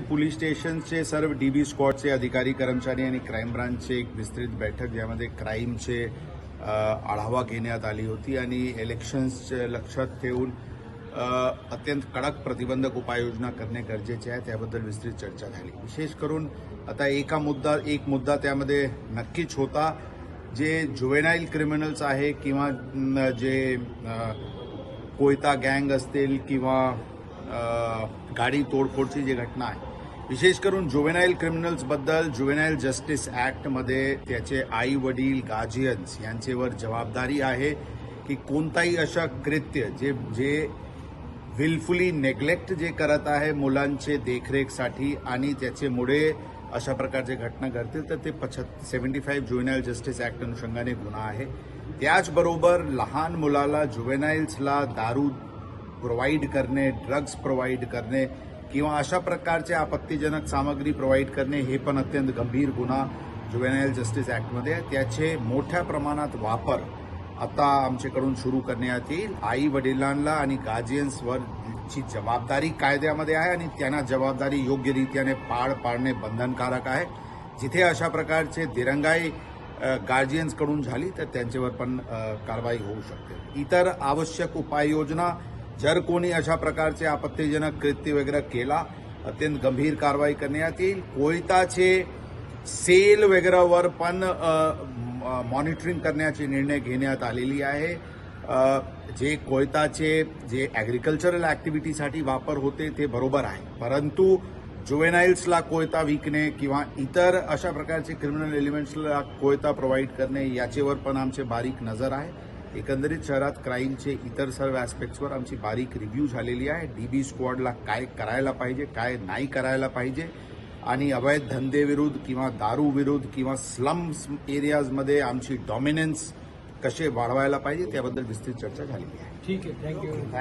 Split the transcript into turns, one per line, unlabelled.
Police स्टेशनचे सर्व dB स्क्वॉडचे अधिकारी कर्मचारी आणि क्राईम ब्रांचचे एक विस्तृत बैठक ज्यामध्ये क्राईमचे आढावा घेण्यात आली होती आणि इलेक्शन्सचे लक्षात ठेवून अत्यंत कडक प्रतिबंधक उपाययोजना करणे गरजेचे आहे. त्याबद्दल विस्तृत चर्चा झाली. विशेष करून आता एका मुद्दा एक मुद्दा त्यामध्ये नक्कीच होता. जे जुवेनाईल क्रिमिनल्स आहे किंवा जे कोयता गँग असतील किंवा गाडी तोडफोडची जी घटना आहे विशेष करून जुवेनाईल क्रिमिनल्सबद्दल जुवेनाईल जस्टिस ॲक्टमध्ये त्याचे आई वडील गार्जियन्स यांचेवर जबाबदारी आहे की कोणताही अशा कृत्य जे जे विलफुली नेग्लेक्ट जे करत आहे मुलांचे देखरेखसाठी आणि त्याच्यामुळे अशा प्रकारचे घटना घडतील तर ते पछत seventy five juvenile justice act अनुषंगाने गुन्हा आहे. त्याचबरोबर लहान मुलाला जुवेनाईल्सला दारू प्रोव्हाइड करणे ड्रग्ज प्रोव्हाइड करणे किंवा अशा प्रकारचे आपत्तीजनक सामग्री प्रोव्हाइड करणे हे पण अत्यंत गंभीर गुन्हा ज्युवेनाईल जस्टिस ॲक्टमध्ये आहे त्याचे मोठ्या प्रमाणात वापर आता आमच्याकडून सुरू करण्यात येईल. आई वडिलांना आणि गार्जियन्सवर ची जबाबदारी कायद्यामध्ये आहे आणि त्यांना जबाबदारी योग्य रीतीने पार पाडणे बंधनकारक आहे. जिथे अशा प्रकारचे दिरंगाई गार्जियन्सकडून झाली तर त्यांच्यावर पण कारवाई होऊ शकते. इतर आवश्यक उपाययोजना जर कोणी अशा प्रकारचे आपत्तीजनक कृत्य वगैरे केला अत्यंत गंभीर कारवाई करण्यात येईल. कोयताचे सेल वगैरेवर पण मॉनिटरिंग करण्याचे निर्णय घेण्यात आलेली आहे. जे कोयताचे जे ॲग्रिकल्चरल ॲक्टिव्हिटीसाठी वापर होते ते बरोबर आहे. परंतु जुवेनाईल्सला कोयता विकणे किंवा इतर अशा प्रकारचे क्रिमिनल एलिमेंट्सला कोयता प्रोव्हाइड करणे याचेवर पण आमचे बारीक नजर आहे. एकंदरीत शहरात क्राईमचे इतर सर्व ॲस्पेक्ट्सवर आमची बारीक रिव्ह्यू झालेली आहे. डीबी स्क्वॉडला काय करायला पाहिजे काय नाही करायला पाहिजे आणि अवैध धंदेविरुद्ध किंवा दारू विरुद्ध किंवा स्लम्स एरियाजमध्ये आमची डॉमिनन्स कसे वाढवायला पाहिजे त्याबद्दल विस्तृत चर्चा झालेली आहे.
ठीक आहे. Thank you
thank